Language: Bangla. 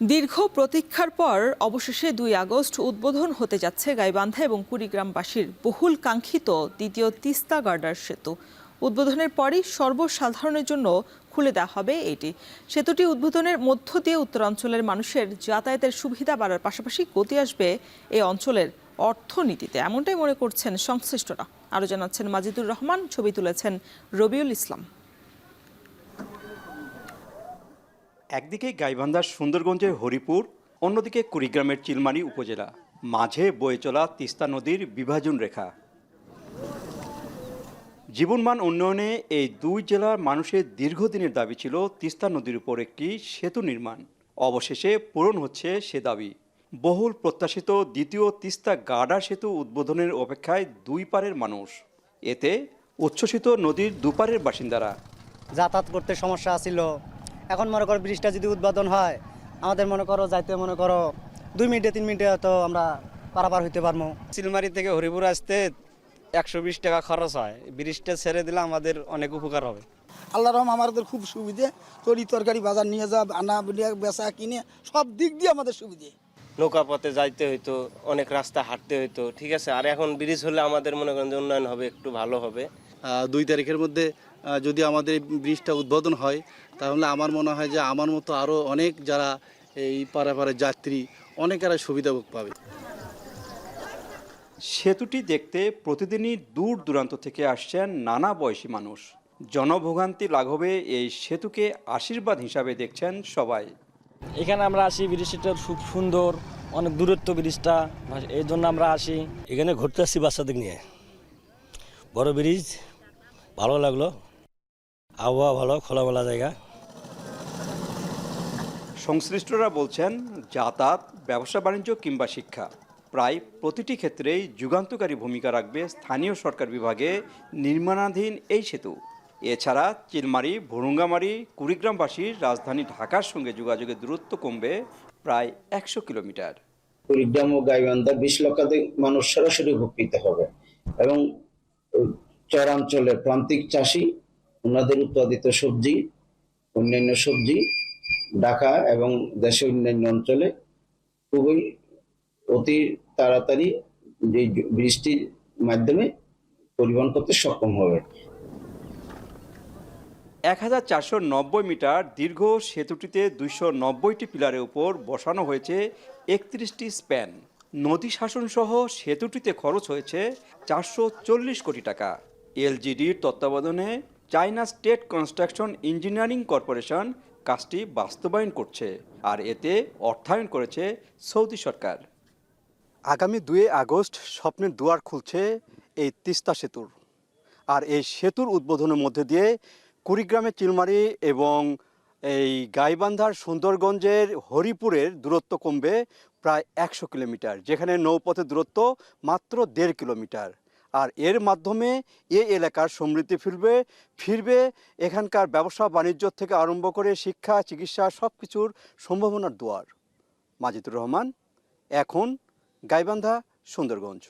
দীর্ঘ প্রতীক্ষার পর অবশেষে দুই আগস্ট উদ্বোধন হতে যাচ্ছে গাইবান্ধা এবং কুড়িগ্রামবাসীর বহুল কাঙ্ক্ষিত দ্বিতীয় তিস্তা গার্ডার সেতু। উদ্বোধনের পরই সর্বসাধারণের জন্য খুলে দেওয়া হবে এটি। সেতুটি উদ্বোধনের মধ্য দিয়ে উত্তরাঞ্চলের মানুষের যাতায়াতের সুবিধা বাড়ার পাশাপাশি গতি আসবে এই অঞ্চলের অর্থনীতিতে। এমনটাই মনে করছেন সংশ্লিষ্টরা। আরও জানাচ্ছেন মাজিদুর রহমান, ছবি তুলেছেন রবিউল ইসলাম। একদিকে গাইবান্ধার সুন্দরগঞ্জের হরিপুর, অন্যদিকে কুড়িগ্রামের চিলমারি উপজেলা। মাঝে বয়ে চলা তিস্তা নদীর বিভাজন রেখা। জীবনমান উন্নয়নে এই দুই জেলার মানুষের দীর্ঘদিনের দাবি ছিল তিস্তা নদীর উপর একটি সেতু নির্মাণ। অবশেষে পূরণ হচ্ছে সে দাবি। বহুল প্রত্যাশিত দ্বিতীয় তিস্তা গার্ডার সেতু উদ্বোধনের অপেক্ষায় দুই পারের মানুষ। এতে উচ্ছ্বসিত নদীর দুপারের বাসিন্দারা। যাতায়াত করতে সমস্যা ছিল এখন মনে করো ব্রিজটা যদি উদ্বোধন হয় আমাদের মনে করো যাইতে মনে করো দুই মিনিটে তিন মিনিটে হয়তো আমরা পারাপার হইতে পারব চিলমারি থেকে হরিপুর আসতে একশো বিশ টাকা খরচ হয়। ব্রিজটা ছেড়ে দিলে আমাদের অনেক উপকার হবে। আল্লাহ রহম আমাদের খুব সুবিধে। তরি তরকারি বাজার নিয়ে যা আনা বেচা কিনে সব দিক দিয়ে আমাদের সুবিধে। নৌকা পথে যাইতে হইতো অনেক রাস্তা হাঁটতে হইতো ঠিক আছে? আর এখন ব্রিজ হলে আমাদের মনে করেন যে উন্নয়ন হবে একটু ভালো হবে। দুই তারিখের মধ্যে যদি আমাদের এই ব্রিজটা উদ্বোধন হয় তাহলে আমার মনে হয় যে আমার মতো আরও অনেক যারা এই পারাপারে যাত্রী অনেকেরা সুবিধা ভোগ পাবে। সেতুটি দেখতে প্রতিদিনই দূর দূরান্ত থেকে আসছেন নানা বয়সী মানুষ। জনভোগান্তি লাঘবে এই সেতুকে আশীর্বাদ হিসাবে দেখছেন সবাই। এখানে আমরা আসি ব্রিজটা খুব সুন্দর অনেক দূরত্ব ব্রিজটা এই জন্য আমরা আসি। এখানে ঘুরতে আসছি বাচ্চাদের নিয়ে। বড় ব্রিজ ভালো লাগল। আবহাওয়া ভালো খোলামেলা জায়গা। সংশ্লিষ্টরা বলছেন যাতায়াত ব্যবসা বাণিজ্য কিংবা শিক্ষা প্রায় প্রতিটি ক্ষেত্রেই যুগান্তকারী ভূমিকা রাখবে স্থানীয় সরকার বিভাগে নির্মাণাধীন এই সেতু। এছাড়া চিলমারি ভুরুঙ্গামারি কুড়িগ্রামবাসীর রাজধানী ঢাকার সঙ্গে যোগাযোগের দূরত্ব কমবে প্রায় একশো কিলোমিটার। কুড়িগ্রাম ও গাইবান্ধা বিশ লক্ষাধিক মানুষ সরাসরি উপকৃত হবে এবং চরাঞ্চলের প্রান্তিক চাষি ওনাদের উৎপাদিত সবজি, অন্যান্য সবজি ঢাকা এবং দেশের অন্যান্য অঞ্চলে খুবই অতি তাড়াতাড়ি যে বৃষ্টির মাধ্যমে পরিবহন করতে সক্ষম হবে। এক হাজার চারশো নব্বই মিটার দীর্ঘ সেতুটিতে দুইশো নব্বইটি পিলারের উপর বসানো হয়েছে একত্রিশটি স্প্যান। নদী শাসনসহ সেতুটিতে খরচ হয়েছে চারশো চল্লিশ কোটি টাকা। এলজিডির তত্ত্বাবধানে China state construction engineering corporation কাজটি বাস্তবায়ন করছে আর এতে অর্থায়ন করেছে সৌদি সরকার। আগামী দুই আগস্ট স্বপ্নের দুয়ার খুলছে এই তিস্তা সেতুর। আর এই সেতুর উদ্বোধনের মধ্যে দিয়ে কুড়িগ্রামের চিলমারি এবং এই গাইবান্ধার সুন্দরগঞ্জের হরিপুরের দূরত্ব কমবে প্রায় একশো কিলোমিটার, যেখানে নৌপথের দূরত্ব মাত্র দেড় কিলোমিটার। আর এর মাধ্যমে এ এলাকার সমৃদ্ধি ফিরবে ফিরবে, এখানকার ব্যবসা, বাণিজ্য থেকে আরম্ভ করে শিক্ষা, চিকিৎসা সব কিছুর সম্ভাবনার দুয়ার। মাজিদুর রহমান, এখন গাইবান্ধা, সুন্দরগঞ্জ।